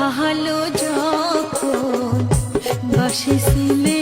ভালো যখন বসে সিমে